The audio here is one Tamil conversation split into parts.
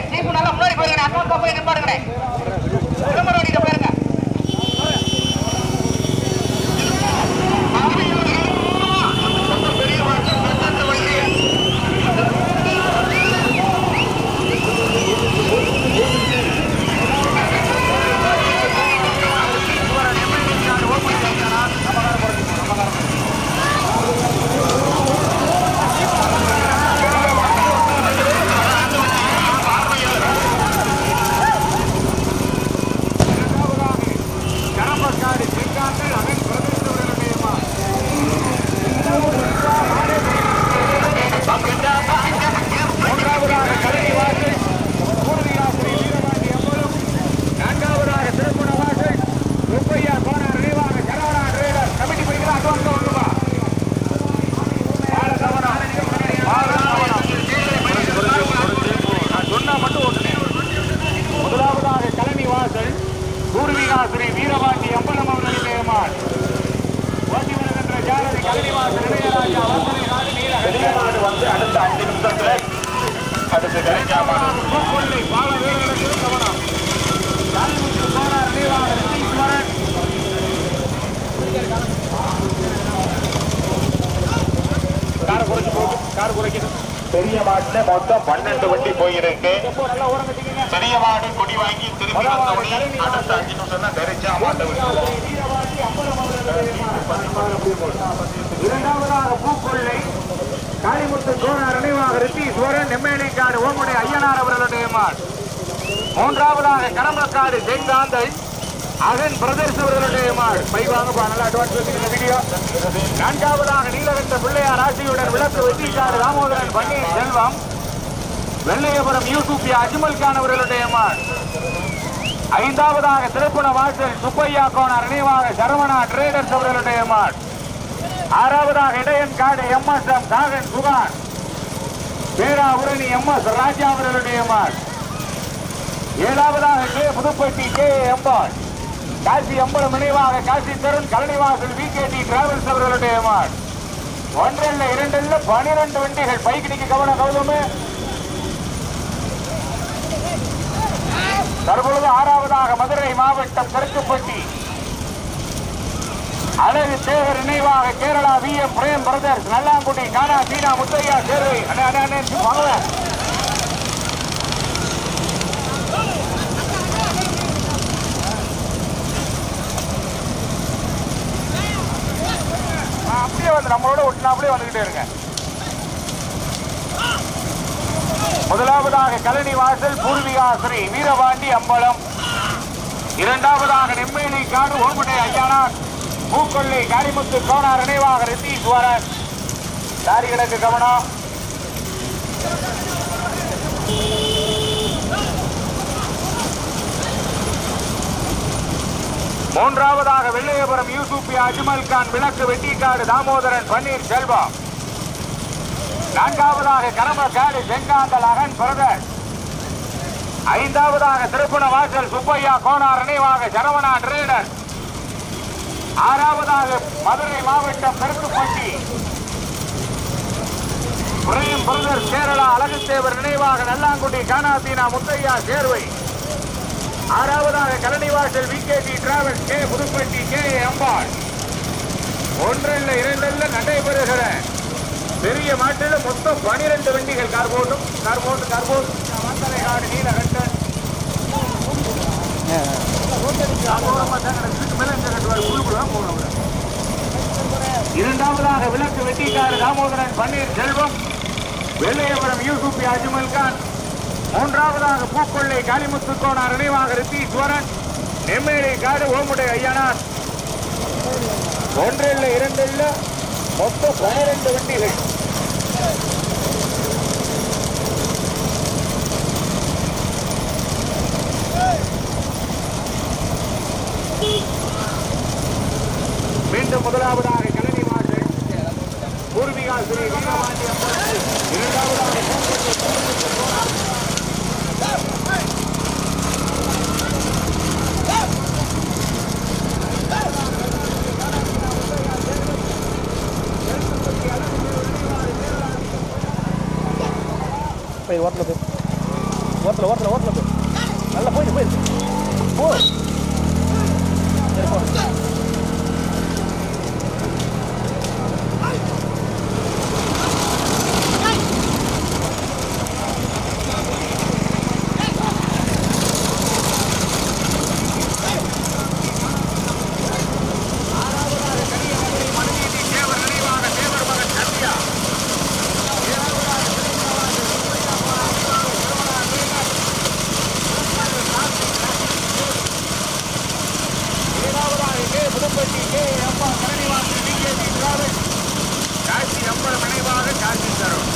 ஸ்டீஃபன் முன்னாடி போயிருங்க அக்கௌண்ட் போய் நிப்பாடுங்க விளம்பரம் அடிக்க போயிருங்க கரம்பக்காடு ஸ்ரீகாந்த் அவன் பிரதேசவர்களுடைய மூன்றாவதாக கல்வி வாசல் பூர்வீகாசிரி வீரபாண்டி அம்பலம் நான்காவதாக திருப்புண வாசல் முப்பையா கோனார் நினைவாக சரவணா டிரேடர் கமிட்டி படிக்கிற அட்வான்ஸ் ஒன்றுமா சொன்னா மட்டும் ஓட்டுனேன் முதலாவதாக கலனி வாசல் பூர்வீகாசிரி வீரபாண்டி அம்பலம் அவர்களின் நியமான் ஓட்டி வருகின்ற ஜாலதி கலனி வாசல் இளையராஜா வசதி நாடு நீலகண்டன் வந்து அடுத்த அஞ்சு நிமிஷத்துல அடுத்து கிடைக்காம பூக்கொள்ளை பால வீரர்களுக்கு கவனம் காலிமுத்து கோனார் நினைவாக ரித்தீஸ்வரன் காரை குறைச்சு போட்டு கார் குறைக்கணும் பெரிய மாட்டுல மொத்தம் பன்னெண்டு வண்டி போயிருக்கு. பெரிய மாடு கொடி வாங்கி திரும்பி வந்தோடனே அடுத்த அஞ்சு நிமிஷம் தான் மாட்ட இரண்டாவதாக பூக்கொள்ளை காளிமுத்து கோனார் நினைவாக ரித்தீஸ்வரன் நெம்மேலிக்காடு ஓமுடைய ஐயனார் அவர்களுடைய மான் மூன்றாவதாக கடம்பக்காடு செங்காந்தை அகன் பிரதர்ஸ் அவர்களுடைய மாள் பை வாங்கப்பா நல்லா அட்வான்ஸ் வச்சுக்கிற வீடியோ நான்காவதாக நீலகண்ட பிள்ளையார் ஆசியுடன் விளக்கு வெற்றிக்காடு ராமோதரன் பன்னீர் செல்வம். வெள்ளையபுரம் யூசுப் அஜ்மல் கான் அவர்களுடைய மாள் ஐந்தாவதாக திருப்பண வாசல் சுப்பையா கோனார் நினைவாக சரவணா ட்ரேடர்ஸ் அவர்களுடைய மாட். ஆறாவதாக இடையன் காடு எம் எஸ் எம் சாகன் சுகான் பேராபுரணி எம் எஸ் ராஜா அவர்களுடைய மாட். ஏழாவதாக கே புதுப்பட்டி கே எம்பாள். காசி அம்பலம் நினைவாக Kasi Tarun Kalanivasal V K D travels அவர்களுடைய மாட். ஒன்றல்ல இரண்டல்ல பனிரெண்டு வண்டிகள். பைக் நிக்க கவனம் கௌதமே. தற்பொழுது ஆறாவதாக மதுரை மாவட்டம் தெற்குப்பட்டி அழகு சேகர் நினைவாக Kerala V M Prem brothers. Nallangudi Kana Seena Muthaiya Servai. அண்ணன் அண்ணன் அண்ணே வாங்க. நம்மளோட ஒட்டினா அப்படியே வந்துகிட்டே இருங்க. முதலாவதாக கலனி வாசல் பூர்விகாசிரி வீரபாண்டி அம்பலம். இரண்டாவதாக நெம்மேலி காடு ஓம்புடை ஐயானார் பூக்கொள்ளை காரிமுத்து கோனார் நினைவாக ரித்தீஸ்வரன் தாரி கிடக்கு கவனம். மூன்றாவதாக வெள்ளையபுரம் யூசுப் அஜ்மல் கான் விளக்கு வெட்டிக்காடு தாமோதரன் பன்னீர் செல்வம் நான்காவதாக கரமக்காடு செங்காந்தல் அகன் பிரதர். ஐந்தாவதாக திருப்புண வாசல் சுப்பையா கோனார் நினைவாக சரவணா ட்ரேடர் ஆறாவதாக மதுரை மாவட்டம் பெருக்குப்பட்டி பிரேம் பிரதர் கேரளா அழகுத்தேவர் நினைவாக நல்லாங்குடி கானாதீனா முத்தையா சேர்வை. ஆறாவதாக Kalanivasal V travel travels K Puduppatti K Ambal. ஒன்றில் இரண்டில் நடைபெறுகிற பெரிய மாட்டில் மொத்தம் பனிரெண்டு வண்டிகள் கார்போட்டும் போட்டும் கார்போட் காடு நீலகண்டன். இரண்டாவதாக விளக்கு வெட்டிக்காடு தாமோதரன் பன்னீர் செல்வம் வெள்ளையபுரம் யூசுப் அஜ்மல் கான். மூன்றாவதாக பூக்கொள்ளை காளிமுத்து கோனார் நினைவாக ரித்தீஸ்வரன் நெம்மேலி காடு ஓமுடை ஐயனார். ஒன்றில் இரண்டில் மொத்தம் பனிரெண்டு வண்டிகள். மீண்டும் முதலாவது கலனி மாற்று பூர்விகா ஸ்ரீ வீரபாண்டி அம்மன் இரண்டாவதாக பூக்கொள்ளை போய் ஓரத்தில் போய் ஓரத்தில் ஓரத்தில் ஓரத்தில் போய் நல்லா போயிடு போயிடு போ சரி போ தேவர் நினைவாக தேவர் மகன் சத்யா ஏழாவதாக கே புதுப்பட்டி கே அப்பா கரணிவாசல் பிஜேபி டிராவல் காட்சி அம்பலம் நினைவாக காட்சி தரும்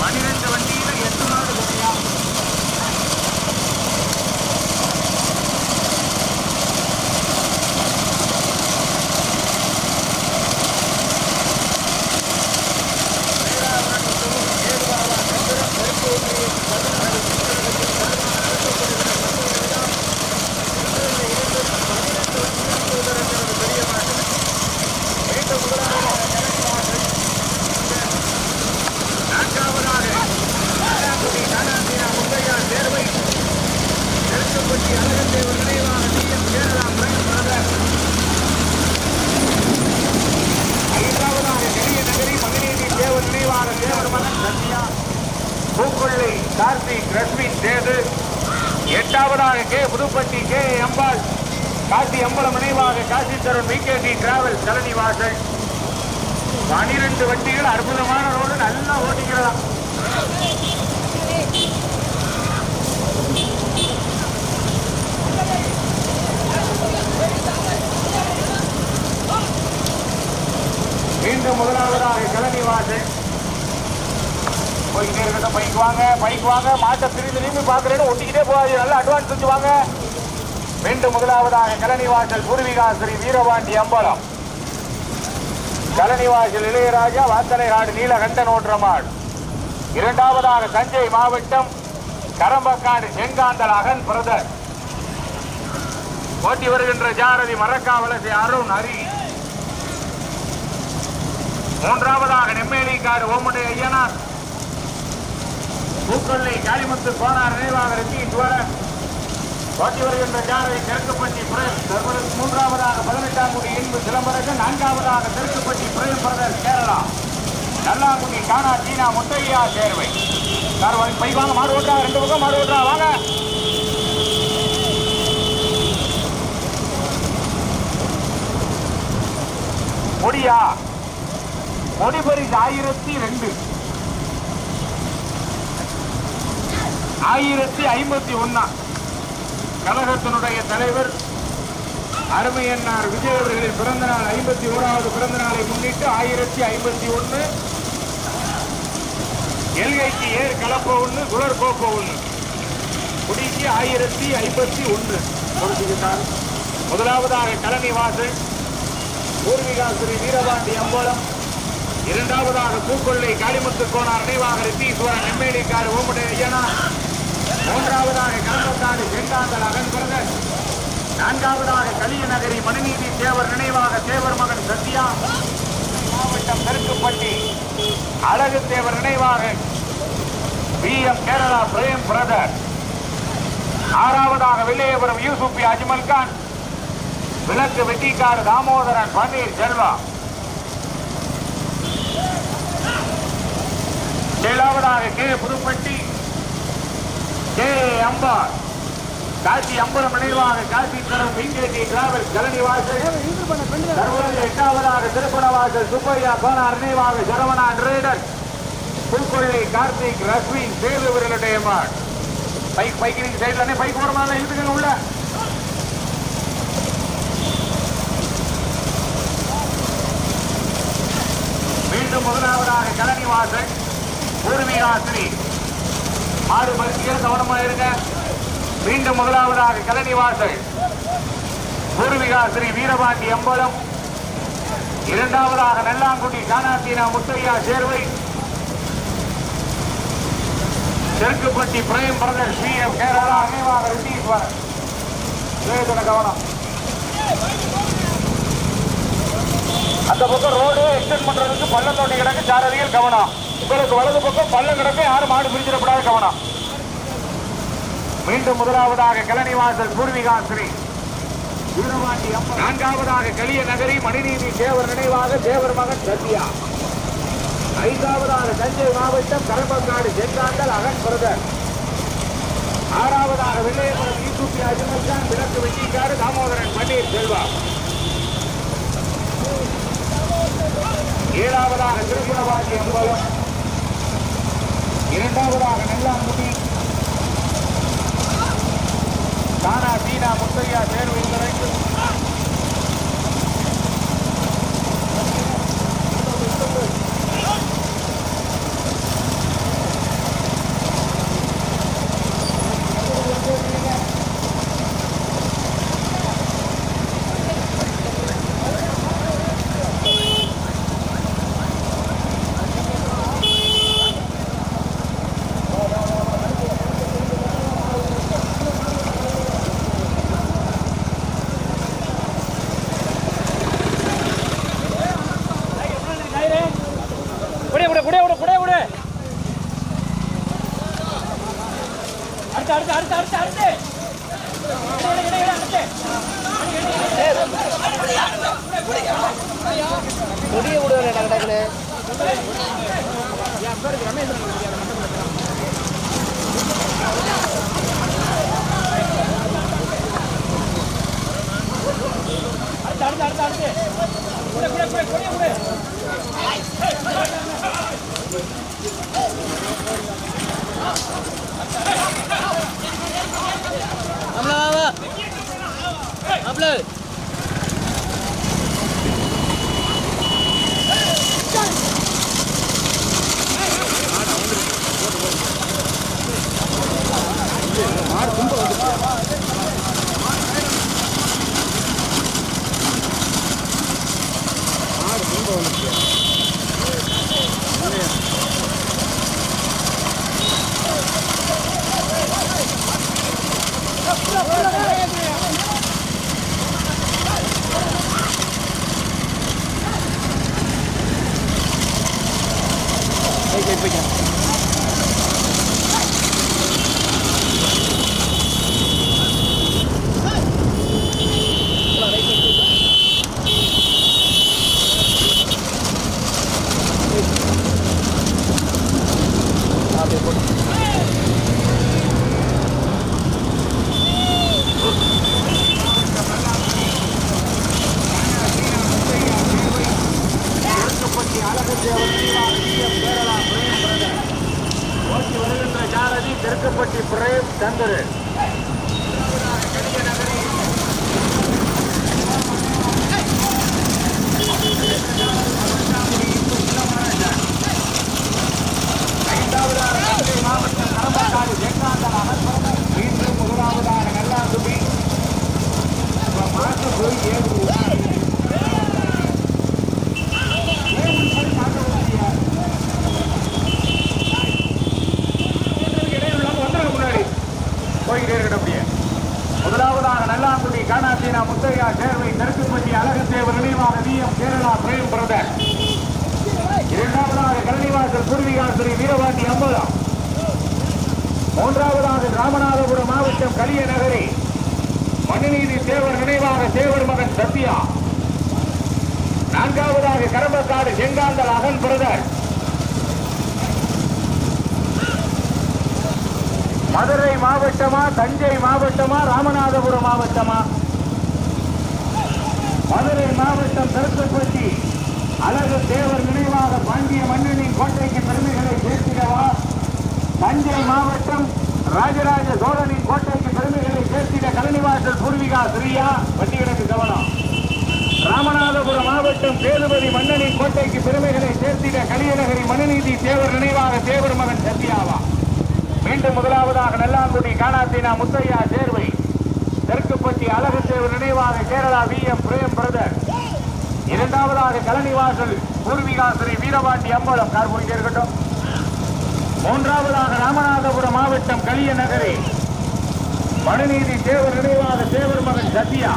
பனிரெண்டு வண்டியில எட்டு நாடு குறையா நான்காவதாக நானாக்குடி நானாந்தீனா முத்தையா சேர்வை தெற்குப்பட்டி அழகந்தேவர் நினைவாக டிஎம் கேரளா பிரைம் பிரதர் ஐந்தாவதாக பெரிய நகரி மகநீதி தேவர் நினைவாக தேவர் மகன் சத்யா பூக்கொள்ளை கார்த்திக் ரஷ்மின் சேது. எட்டாவதாக கே. புதுப்பட்டி கே. அம்பாள். காசி அம்பலம் நினைவாக காசி தரும் விகேடி டிராவல் கலனி வாசல். பனிரெண்டு வண்டிகள் அற்புதமான ரோடு நல்லா ஓட்டிக்கிறதாம் மீண்டும் முதலாவதாக கலனி வாசல். போய்கிட்டே இருக்கட்டும் பைக் வாங்க பைக் வாங்க மாட்டை திரும்பி திரும்பி பார்க்குறேன்னு ஒட்டிக்கிட்டே போகாது நல்லா அட்வான்ஸ் வச்சு வாங்க. மீண்டும் முதலாவதாக கலனி வாசல் பூர்விகா ஸ்ரீ வீரபாண்டி அம்பலம். கலனிவாசல் இளையராஜா வாத்தனைகாடு நீலகண்டன் ஓற்றமாடு இரண்டாவதாக தஞ்சை மாவட்டம் கரம்பக்காடு செங்காந்தல் அகன் பிரதர். ஓட்டி வருகின்ற ஜாரதி மரக்காவலசி அருண் ஹரி மூன்றாவதாக நெம்மேலிக்காடு ஓமுடைய ஐயனார். பூக்கொள்ளை காளிமுத்து கோனார் நினைவாக ரித்தீஸ்வரன் ஓட்டி வருகின்ற ஜாரை தெற்குப்பட்டி பிரேம் மூன்றாவதாக பதினெட்டாம் குடி இன்பு சிலம்பரசன் நான்காவதாக தெற்குப்பட்டி பிரேம் பிரதர் கேரளா. நல்லாங்குடி காணா சீனா முத்தையா சேர்வை. சார் வாங்க, வாங்க மாடு ஓட்டா ரெண்டு பக்கம் மாடு ஓட்டா வாங்க. முடியா? முடிபரிசு ஆயிரத்தி ரெண்டு. ஆயிரத்தி ஐம்பத்தி ஒன்னா கழகத்தினுடைய தலைவர் அருமையன்னார் விஜய் அவர்களின் பிறந்த நாள் ஐம்பத்தி ஓராவது பிறந்த நாளை முன்னிட்டு ஆயிரத்தி ஐம்பத்தி ஒன்னு எல்கைக்கு ஏர் கலப்ப ஒண்ணு குளர் கோப்ப ஒண்ணு. குடிக்கு ஆயிரத்தி ஐம்பத்தி ஒன்று. கொடுத்துக்கிட்டார் முதலாவதாக கலனி வாசல் பூர்விகா ஸ்ரீ வீரபாண்டி அம்போலம். இரண்டாவதாக பூக்கொள்ளை காளிமுத்து கோனார் நினைவாக ரித்தீஸ்வரன் நெம்மேலிக்காடு ஓமுடைய ஐயனா மூன்றாவதாக கலம்பக்காடு செங்காந்தல் அகன் பிரதர் நான்காவதாக கலியநகரி மனுநீதி தேவர் நினைவாக தேவர் மகன் சத்யா. மாவட்டம் தெற்குப்பட்டி அழகு தேவர் நினைவாக P. M. Kerala Prem brother. ஆறாவதாக வில்லையபுரம் யூசுப்பி அஜ்மல் கான் விளக்கு வெட்டிக்காடு தாமோதரன் பன்னீர் செல்வா. ஏழாவதாக கே. புதுப்பட்டி கே அம்பார். காசி அம்பலம் நினைவாக காசி தரும் விங்கேடி டிராவல் கலனி வாசல். தற்பொழுது எட்டாவதாக திருப்பணவாசல் சுப்பையா கோனார் நினைவாக சரவணான் ரேடர் புல்கொள்ளை கார்த்திக் ரஸ்வின் சேது விரலுடைய மாட். பைக் பைக் நீங்க சைட்ல பைக் ஓரமா இருக்குங்க உள்ள. மீண்டும் முதலாவதாக கலனி வாசல் பூர்வீகாசிரி ஆடு மருத்துவ கவனமாக இருங்க. மீண்டும் முதலாவதாக கலனி வாசல் பூர்விகா ஸ்ரீ வீரபாண்டி அம்பலம். இரண்டாவதாக நல்லாங்குடி கானாத்தீனா முத்தையா சேர்வை. தெற்குப்பட்டி பிரேம் பிரதர் ஸ்ரீ எம் கேரளா அனைவாக ரிட்டீஸ்வரன் வேதன கவனம். அந்த பக்கம் ரோடு எக்ஸ்டென்ட் பண்றதுக்கு பள்ளத்தோண்டி கிடக்கு சாரதிகள் கவனம். உங்களுக்கு வலது பக்கம் பள்ளம் கிடக்க யாரும் மாடு பிரிச்சிடப்படாத கவனம். மீண்டும் முதலாவதாக கலனிவாசல் பூர்விகா ஸ்ரீ வீரபாண்டி அம்மன். நான்காவதாக கலிய நகரி மணிநீதி தேவர் நினைவாக தேவர் மகன் சத்யா ஐந்தாவதாக தஞ்சை மாவட்டம் கரம்பங்காடு செங்காண்டல் அகன் பிரதர். ஆறாவதாக வெள்ளையபுரம் ஈசுபி அஜமல் கான் விளக்கு வெட்டிக்காடு தாமோதரன் பன்னீர் செல்வா. ஏழாவதாக திருமணவாசி அம்பலம். இரண்டாவதாக நெல்லாங்குடி தானா சீனா முத்தையா தேர்வு இதுவரைக்கும் போய்கிட்டே அப்படியே முதலாவதாக நல்லாங்குடி காணாசீனா முத்தையா சேர்வை தெற்குப்பட்டி அழகத்தேவர் நினைவாக விஎம் கேரளா பிரேம் பிரதர். இரண்டாவதாக கரணிவாசல் பூர்விகாசுரி வீரவாண்டி அம்பலம். மூன்றாவதாக ராமநாதபுரம் மாவட்டம் கலிய நகரி மனுநீதி தேவர் நினைவாக தேவர் மகன் சத்யா. நான்காவதாக கரம்பக்காடு செங்காந்தல் அகன் பிரதர். மதுரை மாவட்டமா தஞ்சை மாவட்டமா ராமநாதபுரம் மாவட்டமா? மதுரை மாவட்டம் திருத்துப்பட்டி அழகு தேவர் நினைவாக பாண்டிய மன்னனின் கோட்டைக்கு பெருமைகளை சேர்த்திடவா? தஞ்சை மாவட்டம் ராஜராஜ சோழனின் கோட்டைக்கு பெருமைகளை சேர்த்திட கலனிவாசல் பூர்விகா ஸ்ரீயா வண்டிகளுக்கு கவனம். ராமநாதபுரம் மாவட்டம் சேதுபதி மன்னனின் கோட்டைக்கு பெருமைகளை சேர்த்திட கலியநகரி மனுநீதி தேவர் நினைவாக தேவர் மகன் சத்யாவா? மீண்டும் முதலாவதாக நல்லாங்குடி காணாத்தினா முத்தையா சேர்வை. தெற்குப்பட்டி அழகு நினைவாக Kerala V M Prem brother. இரண்டாவதாக கலனிவாசல் பூர்விகாசரி வீரபாண்டி அம்பலம் கார் போயிட்டே இருக்கட்டும் மூன்றாவதாக ராமநாதபுரம் மாவட்டம் கலிய நகரி மனுநீதி தேவர் நினைவாக தேவர் மகன் சத்யா.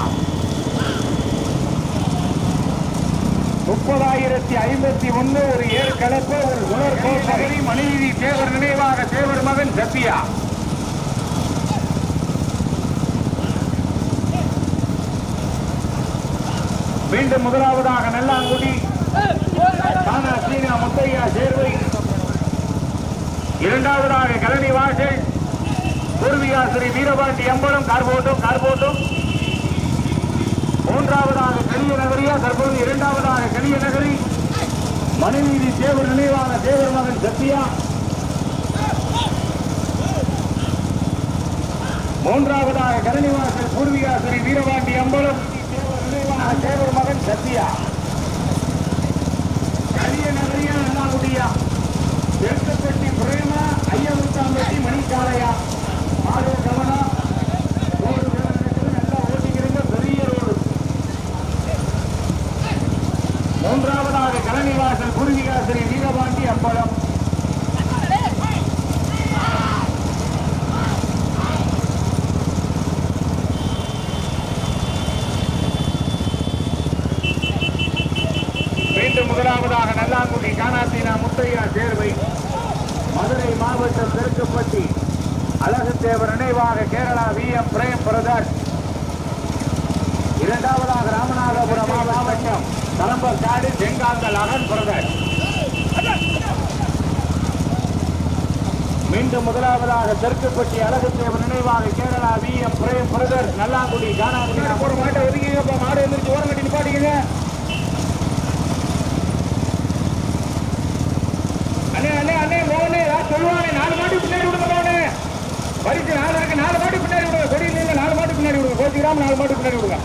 முப்பதாயிரத்தி ஐம்பத்தி ஒண்ணு ஒரு ஏழு கலப்பு ஒரு உலர் கோப்பகரி மணிநீதி தேவர் நினைவாக தேவர் மகன் சத்யா மீண்டும் முதலாவதாக நல்லாங்குடி. தானா சீனா முத்தையா சேர்வை. இரண்டாவதாக கலனி வாசல். பூர்விகா ஸ்ரீ வீரபாண்டி அம்பலம் கார்போட்டும் கார்போட்டும். மூன்றாவதாக கலிய நகரியா தற்போது இரண்டாவதாக கலிய நகரி. மனுநீதி தேவர் நினைவான தேவர் மகன் சத்தியா மூன்றாவதாக கரணிவாசல் பூர்விகா வீரபாண்டி அம்பலம். தேவர் நினைவான தேவர் மகன் சத்தியா கலிய நகரியா நல்லாவுடியா தெற்குப்பட்டி பிரேமா ஐயமுத்தாம்பட்டி மணிக்காலையா ஆறு கவனம் ரோடு வேலை நடக்குது, நல்லா ஓட்டிக்கிறீங்க பெரிய ரோடு மூன்றாவதாக கலனிவாசல் குருவிகாசிரி வீரபாண்டி அம்பலம் மீண்டும் முதலாவதாக நல்லாங்குடி காணாத்தீனா முத்தையா சேர்வை மதுரை மாவட்டம் தெற்குப்பட்டி அழகு தேவர் நினைவாக Kerala V M Prem brother இரண்டாவதாக ராமநாதபுரம் மாவட்டம் காடு செங்காந்தல் அகன் பிரதர். மீண்டும் முதலாவதாக தெற்குப்பட்டி அழகு தேவர் நினைவாக Kerala V. M. Prem brother Nallangudi Kanangudi ஒரு மாட்டை ஒதுக்கிங்க மாடு எந்திரிச்சு ஓரம் கட்டி நிப்பாட்டிக்கங்க. அண்ணே அண்ணே அண்ணே மோகனே ஏதாவது சொல்லுவானே நாலு மாட்டு பின்னாடி விடுங்க மோகனே. பரிசு நாலு இருக்கு நாலு மாட்டு பின்னாடி விடுங்க கொடி நாலு மாட்டு பின்னாடி விடுங்க கிராம் நாலு மாட்டு பின்னாடி விடுங்க.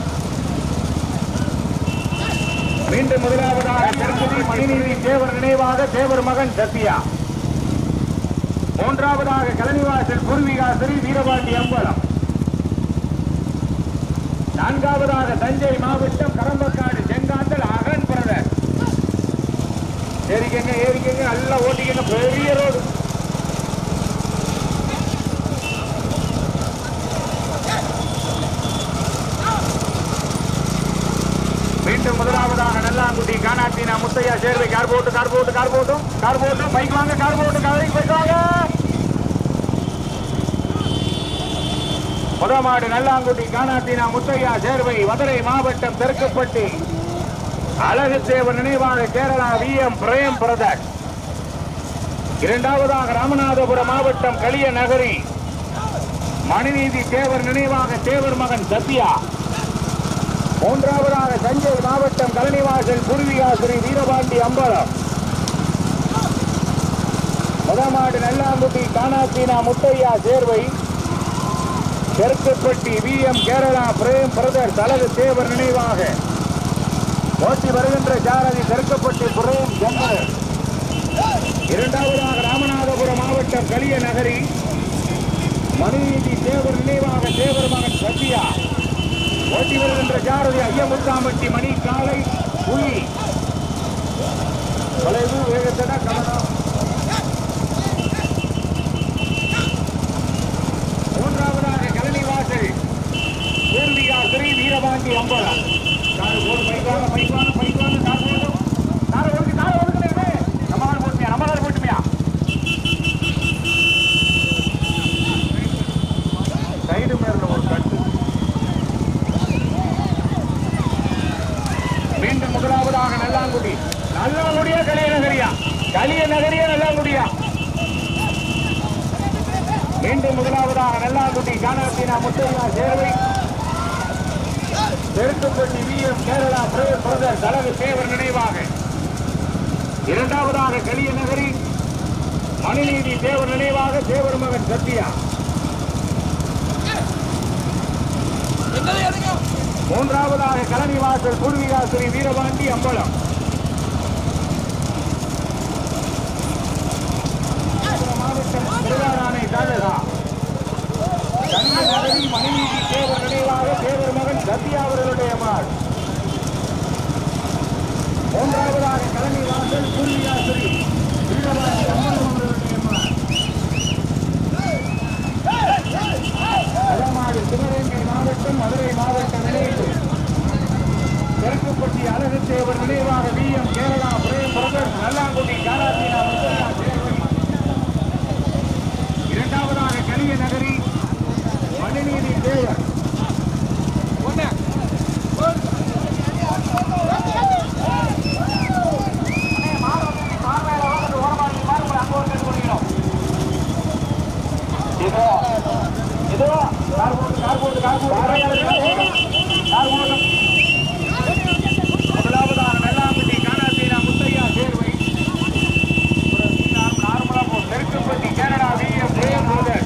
மீண்டும் முதலாவதாக திருப்பதி மணிநீதி தேவர் நினைவாக தேவர் மகன் சத்யா. மூன்றாவதாக கலனிவாசல் பூர்விகாசரி வீரபாண்டி அம்பலம். நான்காவதாக தஞ்சை மாவட்டம் கரம்பக்காடு செங்காந்தல் அகன் பிரதர். ஏறிக்கங்க ஏறிக்கங்க நல்லா ஓட்டிக்கங்க பெரிய ரோடு மீண்டும் முதலாவதாக சீனா முத்தையா சேர்வை கார் போட்டு கார் போட்டு கார் போட்டும் கார் போட்டும் பைக் வாங்க கார் போட்டு கதைக்கு பைக் வாங்க முதமாடு நல்லாங்குடி காணாத்தினா முத்தையா சேர்வை மதுரை மாவட்டம் தெற்குப்பட்டி. அழகு சேவன் நினைவாக Kerala V M Prem brother. இரண்டாவதாக ராமநாதபுரம் மாவட்டம் களிய நகரி. மணிநீதி தேவர் நினைவாக தேவர் மகன் சத்யா. மூன்றாவதாக தஞ்சை மாவட்டம் கலனிவாசல் குருவியாசிரி வீரபாண்டி அம்பலம். முதமாடு Nallangudi காணாத்தீனா Muthaiya Servai. Therkuppatti V. M. Kerala Prem brother தலது Thevar நினைவாக. போட்டி வருகின்ற சாரதி தெற்குப்பட்டி பிரேம் ஜம்பர் இரண்டாவதாக ராமநாதபுரம் மாவட்டம் கலிய நகரி மனுநீதி தேவர் நினைவாக தேவர் மகன் சத்யா. ஓட்டி வருகின்ற ஜாரதி ஐயமுத்தாம்பட்டி மணி காலை புலி. தொலைவு வேகத்தட கவனம். மூன்றாவதாக கலனி வாசல் பூர்வியா ஸ்ரீ வீரபாண்டி அம்பலம். கார் போடு பைக்கான பைக்கான பைக்கான கார் போடும் கார் ஒதுக்கு கார் ஒதுக்குனே நம்ம கார் போட்டுமியா நம்ம கார் போட்டுமியா சைடு மேல ஒரு கட்டு மீண்டும் முதலாவதாக நல்லாங்குடி நல்லாங்குடியா களிய நகரியா களிய நகரியா நல்லாங்குடியா மீண்டும் முதலாவதாக Nallangudi காணத்தினா Muthaiya Servai Therkuppatti V M Kerala brother தலகு சேவர் நினைவாக. இரண்டாவதாக கலிய நகரி மணிநீதி தேவர் நினைவாக தேவர் மகன் சத்யா. மூன்றாவதாக கலனிவாசல் பூர்விகாசுரி வீரபாண்டி அம்பலம். மணிநீதி தேவர் நினைவாக தேவர் மகன் சத்யா அவர்களுடைய மாள் மூன்றாவதாக கலனி வாசல் பூர்விகாசுரி வடமாடு சிவகங்கை மாவட்டம் மதுரை மாவட்ட நிலையில் தெற்குப்பட்டி அழகு தேவர் நினைவாக போகுது கார் போகுது கார் போகுது முதலாவதாக நெல்லாம்பட்டி காணாசீனா முத்தையா சேர்வை நார்மலா போகும் நெருக்கப்பட்டி கேரளா விஎம் பிரேம் பிரதர்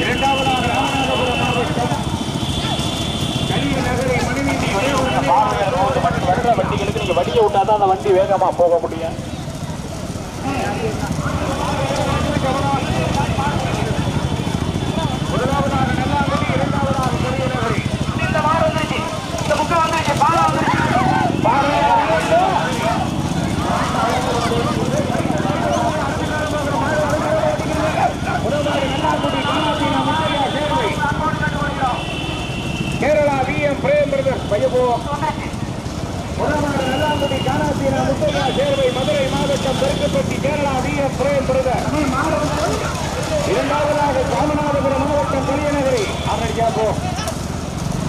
இரண்டாவதாக ராமநாதபுரம் மாவட்டம் கலிய நகரை மணிவீதி பார்வையாளர் ரோடு மட்டும் வர்ற வண்டிகளுக்கு நீங்க வண்டியை விட்டா தான் அந்த வண்டி வேகமா போக முடியும்? முதலாவதாக நெல்லாம்பட்டி இரண்டாவதாக கலிய நகரி இந்த மாடு வந்துருச்சு இந்த புக்கு வந்துருச்சு பாலம் வந்துருச்சு கேரளா விஎம் பிரேம் பிரதர்ஸ் பையபோ முதலாவது நல்லாங்குடி காணாசீனா முத்தையா சேர்வை மதுரை மாவட்டம் பெருக்கப்பட்டி கேரளா விஎம் பிரேம் பிரதர். இரண்டாவதாக ராமநாதபுரம் மாவட்டம் பெரியநகரி. அவரடிக்கா கேட்போம்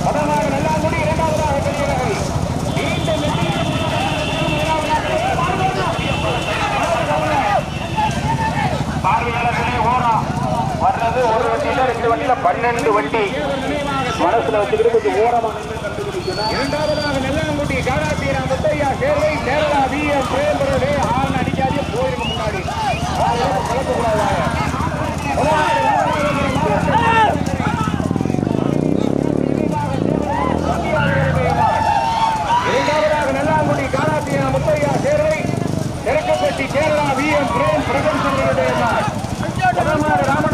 முதலாவது நல்லாங்குடி இரண்டாவதாக பெரியநகரி. பார்வையாளர்களே ஓரம் வர்றது ஒரு வண்டியில ரெண்டு வண்டியில பன்னெண்டு வண்டி. மனசுல வச்சுக்கிட்டு கொஞ்சம் ஓரமா இரண்டாவதாக நெல்லாங்குடி காடாத்தீரா Muthaiya Servai Kerala V S brother ஆறு அடிக்காதே போயிருங்க முன்னாடி. கலக்கக்கூடாது. இரண்டாவதாக நல்லாங்குடி காலாத்தியா முத்தையா சேர்வை தெற்கப்பட்டி கேரளா விஎம் பிரேம் பிரதர்சனுடைய நாள். முதலாவது